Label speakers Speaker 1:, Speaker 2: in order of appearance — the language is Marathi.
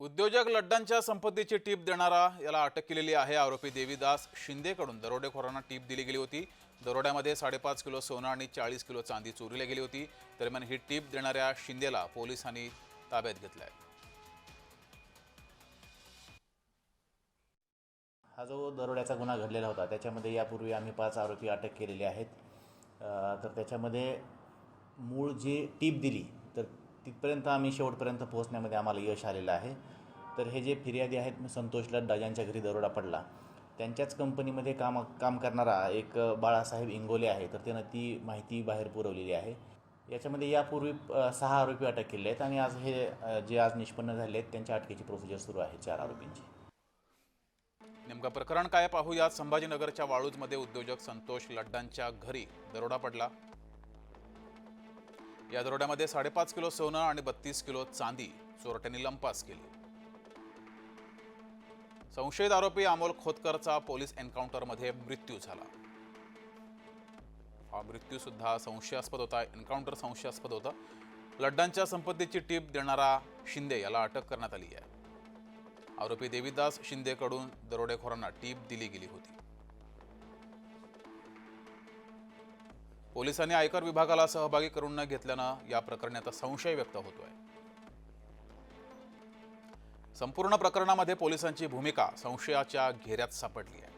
Speaker 1: उद्योजक लड्डांच्या संपत्तीची टीप देणारा याला अटक केलेली आहे आरोपी देवीदास शिंदेकडून. दरोडेखोरांना टीप दिली गेली होती. दरोड्यामध्ये साडेपाच किलो सोनं आणि चाळीस किलो चांदी चोरीला गेली होती. दरम्यान ही टीप देणाऱ्या शिंदेला पोलिसांनी ताब्यात घेतलंय.
Speaker 2: हा जो दरोड्याचा गुन्हा घडलेला होता त्याच्यामध्ये यापूर्वी आम्ही पाच आरोपी अटक केलेले आहेत. तर त्याच्यामध्ये मूळ जी टीप दिली तर तिथपर्यंत आम्ही शेवटपर्यंत पोहोचण्यामध्ये आम्हाला यश आलेलं आहे. तर हे जे फिर्यादी आहेत संतोष लड्डा ज्यांच्या घरी दरोडा पडला. त्यांच्याच कंपनीमध्ये काम काम करणारा एक बाळासाहेब इंगोले आहे. तर त्यानं ती माहिती बाहेर पुरवलेली आहे. याच्यामध्ये यापूर्वी सहा आरोपी अटक केले आहेत आणि आज हे जे आज निष्पन्न झाले आहेत त्यांच्या अटकेची प्रोसिजर सुरू आहे चार आरोपींची.
Speaker 1: नेमकं प्रकरण काय पाहूयात. संभाजीनगरच्या वाळूजमध्ये उद्योजक संतोष लड्डांच्या घरी दरोडा पडला. या दरोड्यामध्ये साडेपाच किलो सोनं आणि बत्तीस किलो चांदी चोरट्यांनी लंपास केली. संशयित आरोपी अमोल खोतकरचा पोलीस एन्काउंटरमध्ये मृत्यू झाला. हा मृत्यू सुद्धा संशयास्पद होता. एन्काउंटर संशयास्पद होता. लड्डांच्या संपत्तीची टीप देणारा शिंदे याला अटक करण्यात आली आहे. आरोपी देवीदास शिंदेकडून दरोडेखोरांना टीप दिली गेली होती. पोलिसांनी आयकर विभागाला सहभागी करून न घेतल्यानं या प्रकरणी आता संशय व्यक्त होतोय. संपूर्ण प्रकरणामध्ये पोलिसांची भूमिका संशयाच्या घेऱ्यात सापडली आहे.